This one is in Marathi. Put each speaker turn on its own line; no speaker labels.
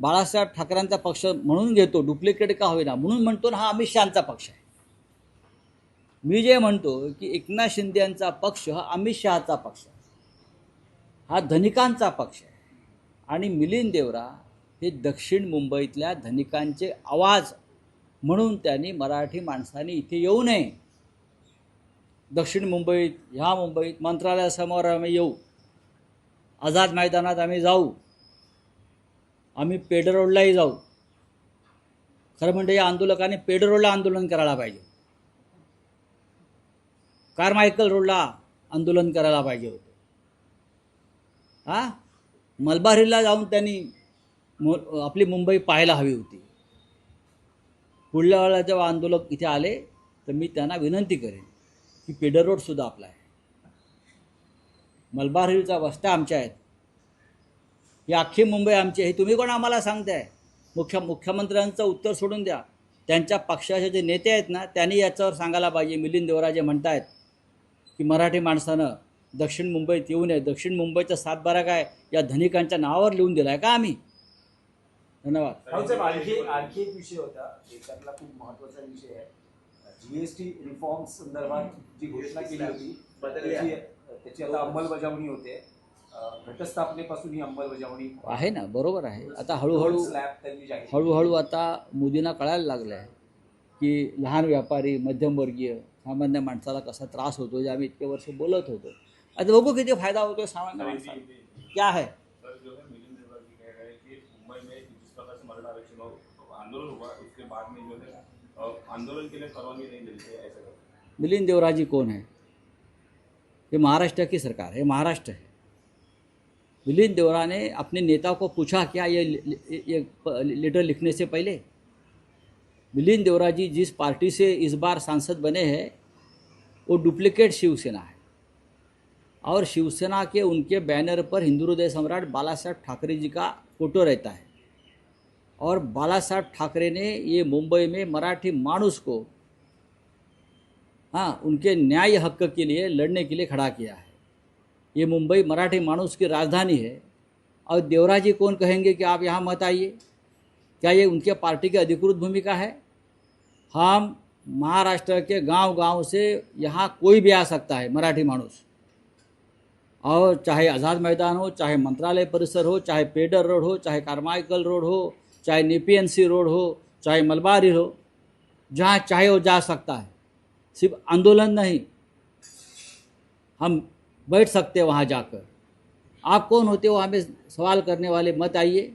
बाळासाहेब ठाकरेंचा पक्ष म्हणून घेतो डुप्लिकेट का होईना. म्हणून म्हणतो ना हा अमित शहाचा पक्ष आहे. मी जे म्हणतो की एकनाथ शिंदे यांचा पक्ष हा अमित शहाचा पक्ष आहे. हा धनिकांचा पक्ष आहे. आणि मिलिंद देवरा हे दक्षिण मुंबईतल्या धनिकांचे आवाज म्हणून त्यांनी मराठी माणसांनी इथे येऊ नये. दक्षिण मुंबईत ह्या मुंबईत मंत्रालयासमोर आम्ही येऊ. आझाद मैदानात आम्ही जाऊ. आम्ही पेड रोडलाही जाऊ. खरं म्हणजे या आंदोलकांनी पेडरोडला आंदोलन करायला पाहिजे. कारमायकल रोडला आंदोलन करायला पाहिजे होतं. हां? मलबारीला जाऊन त्यांनी मु आपली मुंबई पाहायला हवी होती. पुढल्या वेळेला जेव्हा आंदोलक इथे आले तर मी त्यांना विनंती करेन की पेडर रोडसुद्धा आपला आहे. मलबार हिलचा वस्त्या आमच्या आहेत. ही अख्खी मुंबई आमची हे तुम्ही कोण आम्हाला सांगताय? मुख्य मुख्यमंत्र्यांचं उत्तर सोडून द्या. त्यांच्या पक्षाचे जे नेते आहेत ना त्यांनी याच्यावर सांगायला पाहिजे. मिलिंद देवराजे म्हणतायत की मराठी माणसानं दक्षिण मुंबईत येऊ नये. दक्षिण मुंबईचा सातबारा काय? या धनिकांच्या नावावर लिहून दिला आहे का आम्ही? धन्यवाद.
आणखी आणखी एक विषय होता. त्यातला खूप महत्त्वाचा विषय आहे. जीएसटी रिफॉर्म संदर्भात जी घोषणा केली होती त्याची त्याची आता अंमलबजावणी होते. घटस्थापनेपासून ही अंमलबजावणी
आहे ना बरोबर आहे. आता हळूहळू. हळूहळू आता मोदींना कळायला लागलं आहे की लहान व्यापारी मध्यमवर्गीय सामान्य माणसाला कसा त्रास होतो जे आम्ही इतके वर्ष बोलत होतो. आता बघू किती फायदा होतो सामान्य माणसाला. क्या है?
सर जो है मिलिंद देवरा जी कह रहे हैं कि मुंबई में जिस प्रकार से मरण आरक्षण हो- आंदोलन हुआ उसके बाद में जो है अ, आंदोलन के लिए परवानगी नहीं मिलती है ऐसा करते
मिलिंद देवराजी कौन है? ये महाराष्ट्र की सरकार है महाराष्ट्र है। मिलिंद देवरा ने अपने नेता को पूछा, क्या ये ये- लेटर लिखने से पहले? मिलिंद देवरा जी जिस पार्टी से इस बार सांसद बने हैं, वो डुप्लीकेट शिवसेना है। और शिवसेना के उनके बैनर पर हिंदू हृदय सम्राट बाला साहब ठाकरे जी का फ़ोटो रहता है। और बाला साहब ठाकरे ने ये मुंबई में मराठी मानुस को हाँ उनके न्याय हक के लिए, लड़ने के लिए खड़ा किया है। ये मुंबई मराठी मानुस की राजधानी है। और देवराजी कौन कहेंगे कि आप यहाँ मत आइए? क्या ये उनके पार्टी की अधिकृत भूमिका है? हम महाराष्ट्र के गाँव गाँव से यहाँ कोई भी आ सकता है, मराठी मानुस और चाहे आज़ाद मैदान हो, चाहे मंत्रालय परिसर हो, चाहे पेडर रोड हो, चाहे कारमाइकल रोड हो, चाहे नेपीएनसी रोड हो, चाहे मलबारी हो, जहाँ चाहे वो जा सकता है। सिर्फ़ आंदोलन नहीं, हम बैठ सकते हो वहाँ जाकर। आप कौन होते हो? हमें सवाल करने वाले मत आइए।